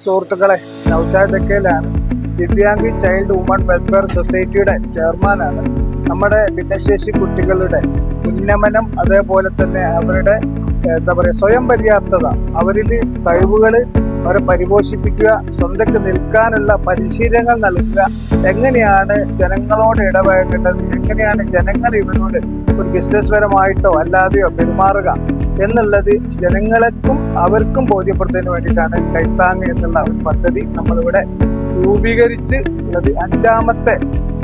സുഹൃത്തുക്കളെ നൗഷാദ് തെക്കേലാണ് Divyangi child woman welfare സൊസൈറ്റിയുടെ ചെയർമാനാണ്. നമ്മുടെ ഭിന്നശേഷി കുട്ടികളുടെ ഉന്നമനം അതേപോലെ തന്നെ അവരുടെ എന്താ പറയുക സ്വയം പര്യാപ്തത അവരിൽ കഴിവുകൾ അവരെ പരിപോഷിപ്പിക്കുക സ്വന്തക്ക് നിൽക്കാനുള്ള പരിശീലനങ്ങൾ നൽകുക എങ്ങനെയാണ് ജനങ്ങളോട് ഇടപഴകേണ്ടത് എങ്ങനെയാണ് ജനങ്ങൾ ഇവരോട് ഒരു ബിസിനസ് പരമായിട്ടോ അല്ലാതെയോ പെരുമാറുക എന്നുള്ളത് ജനങ്ങൾക്കും അവർക്കും ബോധ്യപ്പെടുത്തുന്നതിന് വേണ്ടിയിട്ടാണ് കൈത്താങ് എന്നുള്ള ഒരു പദ്ധതി നമ്മളിവിടെ രൂപീകരിച്ച് ഉള്ളത്. അഞ്ചാമത്തെ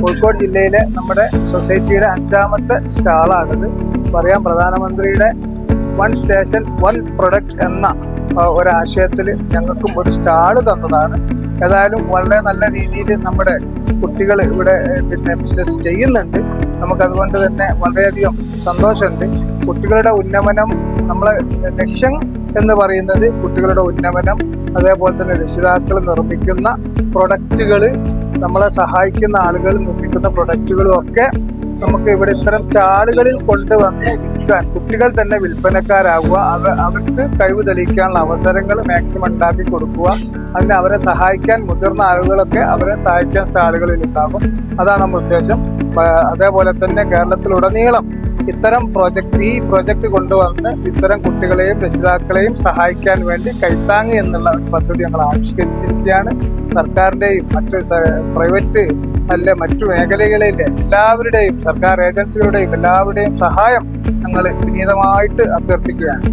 കോഴിക്കോട് ജില്ലയിലെ നമ്മുടെ സൊസൈറ്റിയുടെ അഞ്ചാമത്തെ സ്റ്റാളാണിത്. പറയാം പ്രധാനമന്ത്രിയുടെ വൺ സ്റ്റേഷൻ വൺ പ്രൊഡക്റ്റ് എന്ന ഒരാശയത്തിൽ ഞങ്ങൾക്കും ഒരു സ്റ്റാൾ തന്നതാണ്. ഏതായാലും വളരെ നല്ല രീതിയിൽ നമ്മുടെ കുട്ടികൾ ഇവിടെ പിന്നെ ബിസിനസ് ചെയ്യുന്നുണ്ട്. നമുക്കതുകൊണ്ട് തന്നെ വളരെയധികം സന്തോഷമുണ്ട്. കുട്ടികളുടെ ഉന്നമനം നമ്മളെ ലക്ഷ്യം എന്ന് പറയുന്നത് കുട്ടികളുടെ ഉന്നമനം അതേപോലെ തന്നെ രക്ഷിതാക്കൾ നിർമ്മിക്കുന്ന പ്രൊഡക്റ്റുകൾ നമ്മളെ സഹായിക്കുന്ന ആളുകൾ നിർമ്മിക്കുന്ന പ്രൊഡക്റ്റുകളും ഒക്കെ നമുക്ക് ഇവിടെ ഇത്തരം സ്റ്റാളുകളിൽ കൊണ്ടുവന്ന് വിൽക്കാൻ കുട്ടികൾ തന്നെ വിൽപ്പനക്കാരാകുക അവ അവർക്ക് കഴിവ് തെളിയിക്കാനുള്ള അവസരങ്ങൾ മാക്സിമം ഉണ്ടാക്കി കൊടുക്കുക. അതിന് അവരെ സഹായിക്കാൻ മുതിർന്ന ആളുകളൊക്കെ അവരെ സഹായിക്കാൻ സ്റ്റാളുകളിൽ ഉണ്ടാകും. അതാണ് നമ്മുടെ ഉദ്ദേശം. അതേപോലെ തന്നെ കേരളത്തിലുടനീളം ഇത്തരം പ്രോജക്റ്റ് ഈ പ്രോജക്റ്റ് കൊണ്ടുവന്ന് ഇത്തരം കുട്ടികളെയും രക്ഷിതാക്കളെയും സഹായിക്കാൻ വേണ്ടി കൈത്താങ് എന്നുള്ള പദ്ധതി ഞങ്ങൾ ആവിഷ്കരിച്ചിരിക്കുകയാണ്. സർക്കാരിന്റെയും മറ്റ് പ്രൈവറ്റ് അല്ലെ മറ്റു മേഖലകളിലെ എല്ലാവരുടെയും സർക്കാർ ഏജൻസികളുടെയും എല്ലാവരുടെയും സഹായം ഞങ്ങൾ വിനീതമായിട്ട് അഭ്യർത്ഥിക്കുകയാണ്.